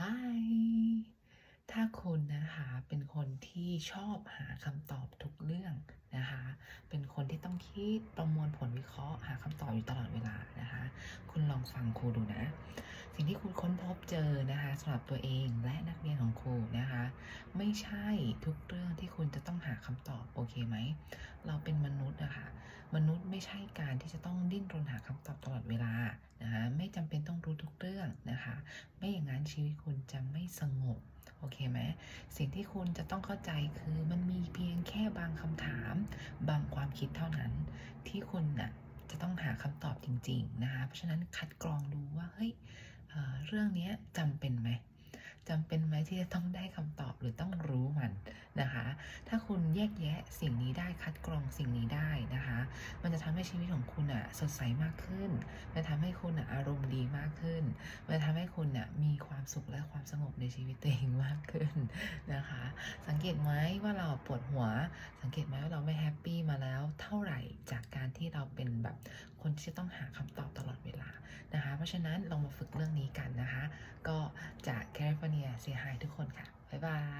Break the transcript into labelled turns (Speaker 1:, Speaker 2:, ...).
Speaker 1: Hi ถ้าคุณนะคะเป็นคนที่ชอบหาคำตอบทุกเรื่องนะคะ เป็นคนที่ต้องคิดประมวลผลวิเคราะห์ หาคำตอบอยู่ตลอดเวลานะคะ คุณลองฟังครูดูนะ สิ่งที่คุณค้นพบเจอนะคะสำหรับตัวเองและนักเรียนของครูนะคะ ไม่ใช่ทุกเรื่องที่คุณจะต้องหาคำตอบโอเคไหม เราเป็นมนุษย์นะคะ มนุษย์ไม่ใช่การที่จะต้องดิ้นรนหาคำตอบตลอดเวลา ชีวิตคุณจะไม่สงบโอเคไหมสิ่งที่คุณจะต้องเข้าใจคือมันมีเพียงแค่บางคำถาม บางความคิดเท่านั้น ที่คุณน่ะจะต้องหาคำตอบจริง ๆ นะคะ เพราะฉะนั้นคัดกรองดูว่าเฮ้ยเเรื่องนี้จำเป็นไหมจำเป็นไหมที่จะต้องได้คำตอบหรือต้องรู้มันนะคะ ถ้าคุณแยกแยะสิ่งนี้ได้คัดกรองสิ่งนี้ได้นะคะ มันจะทำให้ชีวิตของคุณอะสดใสมากขึ้น มันจะทำให้คุณอะอารมณ์ดีมากขึ้น มันจะทำให้คุณอะมีความสุขและความสงบในชีวิตตัวเองมากขึ้นนะคะ สังเกตไหมว่าเราปวดหัว สังเกตไหมว่าเราไม่แฮปปี้มาแล้วเท่าไหร่จากการที่เราเป็นแบบคนที่จะต้องหาคำตอบตลอดเวลานะคะ เพราะฉะนั้นลองมาฝึกเรื่องนี้กันนะคะ ก็จากแคลิฟอร์เนียเซียไฮทุกคนค่ะ บ๊ายบาย